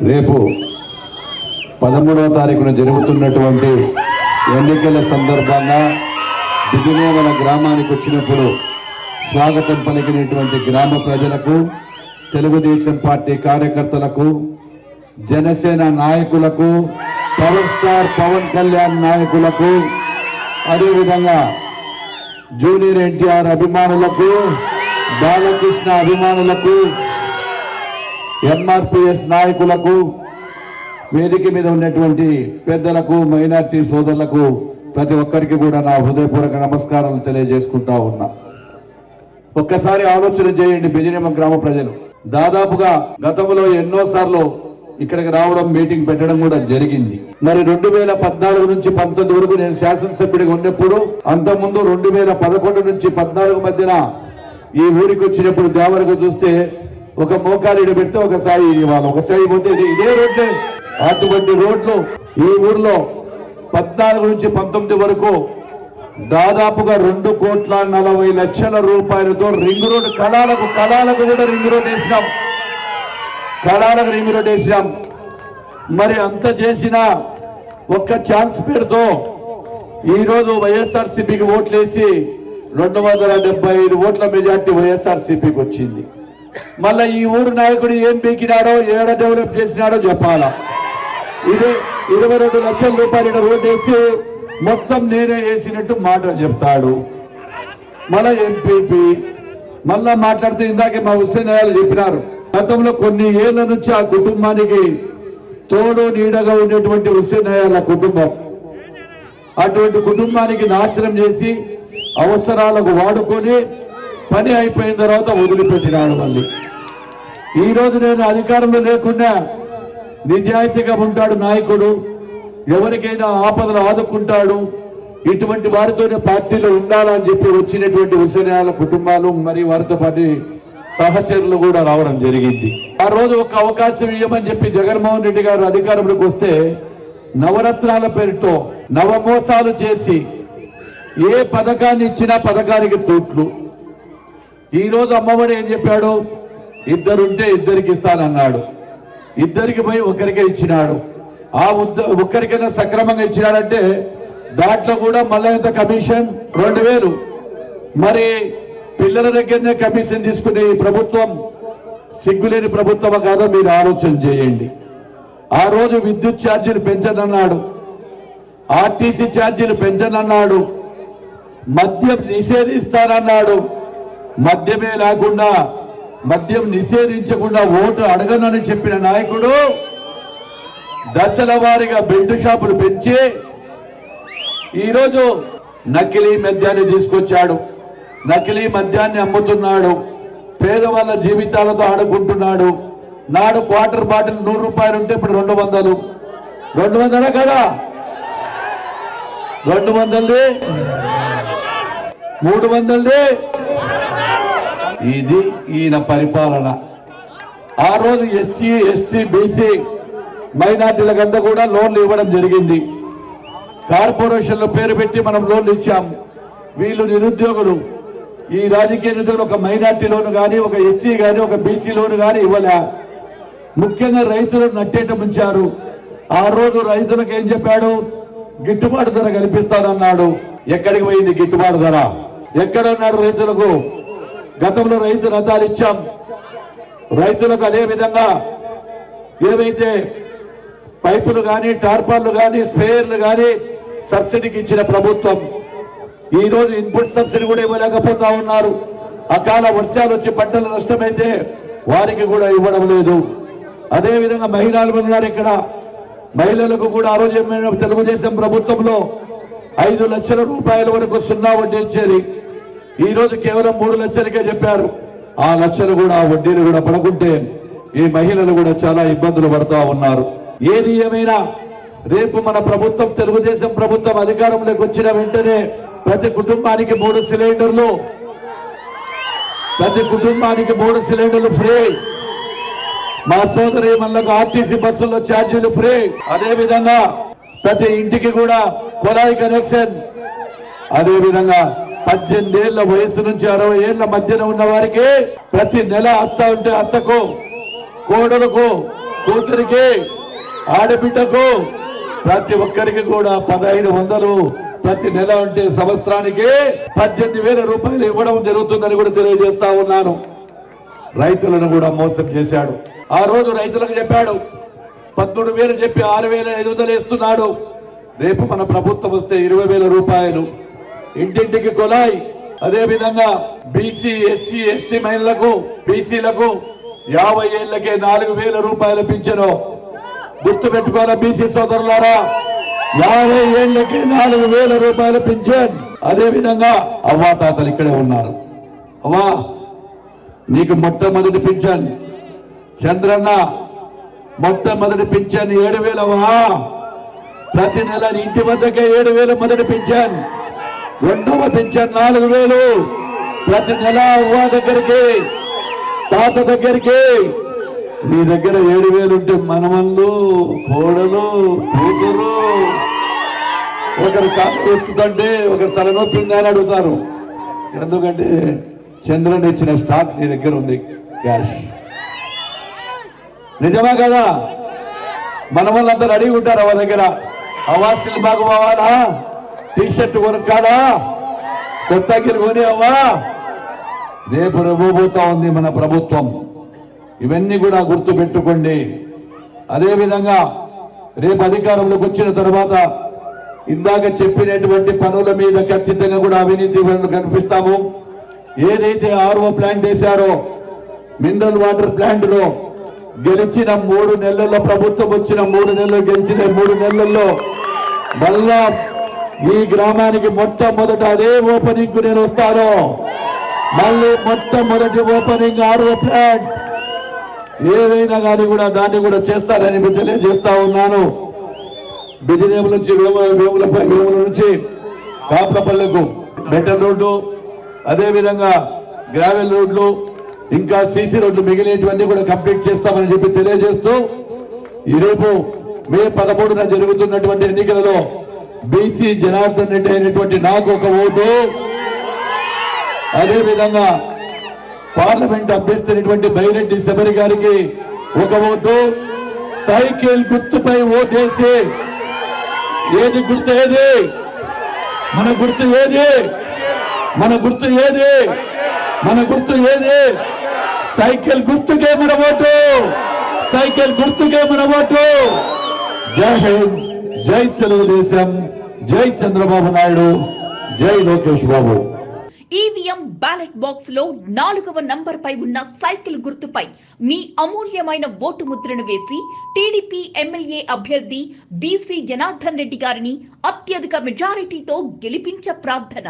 రేపు పదమూడవ తారీఖున జరుగుతున్నటువంటి ఎన్నికల సందర్భంగా దిగునేవల గ్రామానికి వచ్చినప్పుడు స్వాగతం పలికినటువంటి గ్రామ ప్రజలకు తెలుగుదేశం పార్టీ కార్యకర్తలకు జనసేన నాయకులకు పవర్ స్టార్ పవన్ కళ్యాణ్ నాయకులకు అదేవిధంగా జూనియర్ ఎన్టీఆర్ అభిమానులకు బాలకృష్ణ అభిమానులకు ఎంఆర్పిఎస్ నాయకులకు వేదిక మీద ఉన్నటువంటి పెద్దలకు మైనార్టీ సోదరులకు ప్రతి ఒక్కరికి కూడా నా హృదయపూర్వక నమస్కారాలు తెలియజేసుకుంటా ఉన్నా. ఒక్కసారి ఆలోచన చేయండి బెజనిమ గ్రామ ప్రజలు. దాదాపుగా గతంలో ఎన్నోసార్లు ఇక్కడికి రావడం మీటింగ్ పెట్టడం కూడా జరిగింది. మరి రెండు వేల పద్నాలుగు నుంచి పంతొమ్మిది వరకు నేను శాసనసభ్యుడిగా ఉన్నప్పుడు అంతకుముందు రెండు వేల పదకొండు నుంచి పద్నాలుగు మధ్యన ఈ ఊరికి వచ్చినప్పుడు దేవరకు చూస్తే ఒక మోకాలు పెడితే ఒక సాయి ఇవ్వాలి ఒక సాయి పోతే ఇదే రోడ్లే. అటువంటి రోడ్లు ఈ ఊర్లో పద్నాలుగు నుంచి పంతొమ్మిది వరకు దాదాపుగా రెండు కోట్ల నలభై లక్షల రూపాయలతో రింగ్ రోడ్ కళాలకు కళాలకు కూడా రింగ్ రోడ్ వేసినాం. కళాలకు రింగ్ రోడ్ వేసినాం. మరి అంత చేసిన ఒక్క ఛాన్స్ పేరుతో ఈరోజు వైఎస్ఆర్ సిపికి ఓట్లేసి రెండు వందల డెబ్బై ఐదు ఓట్ల మెజార్టీ వైఎస్ఆర్ సిపికి వచ్చింది. మళ్ళా ఈ ఊరు నాయకుడు ఏం పీకినాడో ఏడ డెవలప్ చేసినాడో చెప్పాలా? ఇది ఇరవై రెండు లక్షల రూపాయలు రోడ్డు వేసి మొత్తం నేనే వేసినట్టు మాటలు చెప్తాడు. మళ్ళా ఎంపీపీ మళ్ళా మాట్లాడితే ఇందాకే మా హుస్సేన్ గారు చెప్పినారు. గతంలో కొన్ని ఏళ్ళ నుంచి ఆ కుటుంబానికి తోడు నీడగా ఉండేటువంటి హుస్సేన్ అయ్యాల కుటుంబం. అటువంటి కుటుంబానికి నాశనం చేసి అవసరాలకు వాడుకొని పని అయిపోయిన తర్వాత వదిలిపెట్టినాడు మళ్ళీ. ఈరోజు నేను అధికారంలో లేకుండా నిజాయితీగా ఉంటాడు నాయకుడు ఎవరికైనా ఆపదలు ఆదుకుంటాడు ఇటువంటి వారితోనే పార్టీలో ఉండాలని చెప్పి వచ్చినటువంటి హుసేనాల కుటుంబాలు మరి వారితో పాటు సహచరులు కూడా రావడం జరిగింది. ఆ రోజు ఒక అవకాశం ఇవ్వమని చెప్పి జగన్మోహన్ రెడ్డి గారు అధికారంలోకి వస్తే నవరత్నాల పేరుతో నవమోసాలు చేసి ఏ పథకాన్ని ఇచ్చినా పథకానికి తోట్లు. ఈరోజు అమ్మఒడి ఏం చెప్పాడు? ఇద్దరుంటే ఇద్దరికి ఇస్తానన్నాడు. ఇద్దరికి పోయి ఒకరికే ఇచ్చినాడు. ఆ ఉద్ద- ఒక్కరికైనా సక్రమంగా ఇచ్చినాడంటే దాంట్లో కూడా మళ్ళీ ఎంత కమిషన్? రెండు వేలు. మరి పిల్లల దగ్గరనే కమిషన్ తీసుకునే ఈ ప్రభుత్వం సిగ్గులేని ప్రభుత్వం కాదో మీరు ఆలోచన చేయండి. ఆ రోజు విద్యుత్ ఛార్జీలు పెంచనన్నాడు. ఆర్టీసీ ఛార్జీలు పెంచనన్నాడు. మద్యం నిషేధిస్తానన్నాడు. మద్యమే లేకుండా మద్యం నిషేధించకుండా ఓటు అడగనని చెప్పిన నాయకుడు దశల వారిగా బెల్ట్ షాపులు పెంచి ఈరోజు నకిలీ మద్యాన్ని తీసుకొచ్చాడు. నకిలీ మద్యాన్ని అమ్ముతున్నాడు. పేదవాళ్ళ జీవితాలతో ఆడుకుంటున్నాడు. నాడు క్వార్టర్ బాటిల్ నూరు రూపాయలు ఉంటే ఇప్పుడు రెండు వందలు. రెండు వందలే కదా? రెండు వందలది? మూడు వందలది? ఇది ఈయన పరిపాలన. ఆ రోజు ఎస్సీ ఎస్టీ బీసీ మైనార్టీలకంతా కూడా లోన్లు ఇవ్వడం జరిగింది. కార్పొరేషన్ల పేరు పెట్టి మనం లోన్లు ఇచ్చాం వీళ్ళు నిరుద్యోగులు. ఈ రాజకీయ నిధులు ఒక మైనార్టీ లోను కానీ ఒక ఎస్సీ కానీ ఒక బీసీ లోను కానీ ఇవ్వలే. ముఖ్యంగా రైతులు నట్టేట ముంచారు ఆ రోజు రైతులకు ఏం చెప్పాడు? గిట్టుబాటు ధర కల్పిస్తానన్నాడు. ఎక్కడికి పోయింది గిట్టుబాటు ధర? ఎక్కడ ఉన్నాడు రైతులకు? గతంలో రైతు రథాలు ఇచ్చాం. రైతులకు అదే విధంగా ఏవైతే పైపులు కానీ టార్పర్లు కానీ స్ప్రేయర్లు కానీ సబ్సిడీకి ఇచ్చిన ప్రభుత్వం ఈరోజు ఇన్పుట్ సబ్సిడీ కూడా ఇవ్వలేకపోతా ఉన్నారు. అకాల వర్షాలు వచ్చి పంటలు నష్టమైతే వారికి కూడా ఇవ్వడం లేదు. అదేవిధంగా మహిళలు ఉన్నారు ఇక్కడ. మహిళలకు కూడా ఆ రోజు తెలుగుదేశం ప్రభుత్వంలో ఐదు లక్షల రూపాయల వరకు సున్నా వడ్డీ ఇచ్చేది. ఈ రోజు కేవలం మూడు లక్షలకే చెప్పారు. ఆ లక్షలు కూడా ఆ వడ్డీలు కూడా పడకుంటే ఈ మహిళలు కూడా చాలా ఇబ్బందులు పడుతూ ఉన్నారు. ఏది ఏమైనా రేపు మన ప్రభుత్వం తెలుగుదేశం ప్రభుత్వం అధికారంలోకి వచ్చిన వెంటనే ప్రతి కుటుంబానికి మూడు సిలిండర్లు ప్రతి కుటుంబానికి మూడు సిలిండర్లు ఫ్రీ. మా సోదరి మనకు ఆర్టీసీ బస్సుల్లో ఛార్జీలు ఫ్రీ. అదే విధంగా ప్రతి ఇంటికి కూడా కొలాయి కనెక్షన్. అదే విధంగా పద్దెనిమిది ఏళ్ళ వయసు నుంచి అరవై ఏళ్ళ మధ్యన ఉన్న వారికి ప్రతి నెల అత్త ఉంటే అత్తకు కోడలకు కూతురికి ఆడబిడ్డకు ప్రతి ఒక్కరికి కూడా పదహైదు వందలు ప్రతి నెల ఉంటే సంవత్సరానికి పద్దెనిమిది వేల రూపాయలు ఇవ్వడం జరుగుతుందని కూడా తెలియజేస్తా ఉన్నాను. రైతులను కూడా మోసం చేశాడు. ఆ రోజు రైతులకు చెప్పాడు పంతొమ్మిది వేలు చెప్పి ఆరు వేల ఐదు వందలు ఇస్తున్నాడు. రేపు మన ప్రభుత్వం వస్తే ఇరవై వేల రూపాయలు. ఇంటింటికి కొలాయి అదే విధంగా బీసీ ఎస్సీ ఎస్టీ మహిళలకు బీసీలకు యాభై ఏళ్ళకే నాలుగు వేల రూపాయలు పింఛను. గుర్తు పెట్టుకోవాలా బీసీ సోదరులారా? యాభై ఏళ్ళకే నాలుగు వేల రూపాయలు పింఛన్. అదే విధంగా అవ్వా తాతలు ఇక్కడే ఉన్నారు. అవ్వా నీకు మొట్టమొదటి పింఛన్. చంద్రన్న మొట్టమొదటి పింఛన్ ఏడు వేలవా ప్రతి నెల ఇంటి వద్దకే ఏడు వేలు మొదటి పింఛన్. రెండవ పింఛన్ నాలుగు వేలు. ప్రతి నెల అవ్వ దగ్గరికి తాత దగ్గరికి. మీ దగ్గర ఏడు వేలు ఉంటే మనమల్లు కోడలు కూతురు. ఒకరు కాత వేసుకుందంటే ఒకరు తలనొప్పింది అని అడుగుతారు. ఎందుకంటే చంద్రుని ఇచ్చిన స్టాక్ నీ దగ్గర ఉంది క్యాష్. నిజమా కదా? మన వాళ్ళందరూ అడిగి ఉంటారు అవ దగ్గర. అవా బాగు అవ్వాలా టీ షర్ట్ కొనుక్కాలా కొత్త గిరి కొనేవా రేపు ఇవ్వబోతా ఉంది మన ప్రభుత్వం. ఇవన్నీ కూడా గుర్తు పెట్టుకోండి అదేవిధంగా రేపు అధికారంలోకి వచ్చిన తర్వాత ఇందాక చెప్పినటువంటి పనుల మీద ఖచ్చితంగా కూడా అవినీతి పనులు కనిపిస్తాము. ఏదైతే ఆర్ఓ ప్లాంట్ వేశారో మినరల్ వాటర్ ప్లాంట్లో గెలిచిన మూడు నెలల్లో ప్రభుత్వం వచ్చిన మూడు నెలలు గెలిచిన మూడు నెలల్లో మళ్ళా ఈ గ్రామానికి మొట్టమొదట అదే ఓపెనింగ్ నేను వస్తాను. మళ్ళీ మొట్టమొదటి ఓపెనింగ్ ఆర్ఓ ప్లాంట్ ఏదైనా కానీ కూడా దాన్ని కూడా చేస్తారని తెలియజేస్తా ఉన్నాను. బిజినేముల నుంచి వేముల వేములపై వేముల నుంచి కాపులపల్లెకు మెటల్ రోడ్డు అదేవిధంగా గ్రావెల్ రోడ్లు ఇంకా సీసీ రోడ్లు మిగిలినటువంటి కూడా కంప్లీట్ చేస్తామని చెప్పి తెలియజేస్తూ ఈ రేపు మే పదమూడున జరుగుతున్నటువంటి ఎన్నికలలో బీసీ జనార్దన్ రెడ్డి అయినటువంటి నాకు ఒక ఓటు. అదే విధంగా పార్లమెంట్ అభ్యర్థి అయినటువంటి బైరెడ్డి శబరి గారికి ఒక ఓటు. సైకిల్ గుర్తుపై ఓటేసి ఏది గుర్తు ఏది? మన గుర్తు ఏది? మన గుర్తు ఏది? మన గుర్తు ఏది? సైకిల్ గుర్తుకే మన ఓటు. సైకిల్ గుర్తుకే మన ఓటు. జై హింద్. జై తెలుగుదేశం జై చంద్రబాబు నాయుడు జై లోకేష్ బాబు. ఈవీఎం బ్యాలెట్ బాక్స్లో నాలుగవ నంబర్ పై ఉన్న సైకిల్ గుర్తుపై మీ అమూల్యమైన ఓటు ముద్రను వేసి టీడీపీ ఎమ్మెల్యే అభ్యర్థి బీసీ జనార్దన్ రెడ్డి గారిని అత్యధిక మెజారిటీతో గెలిపించ ప్రార్థన.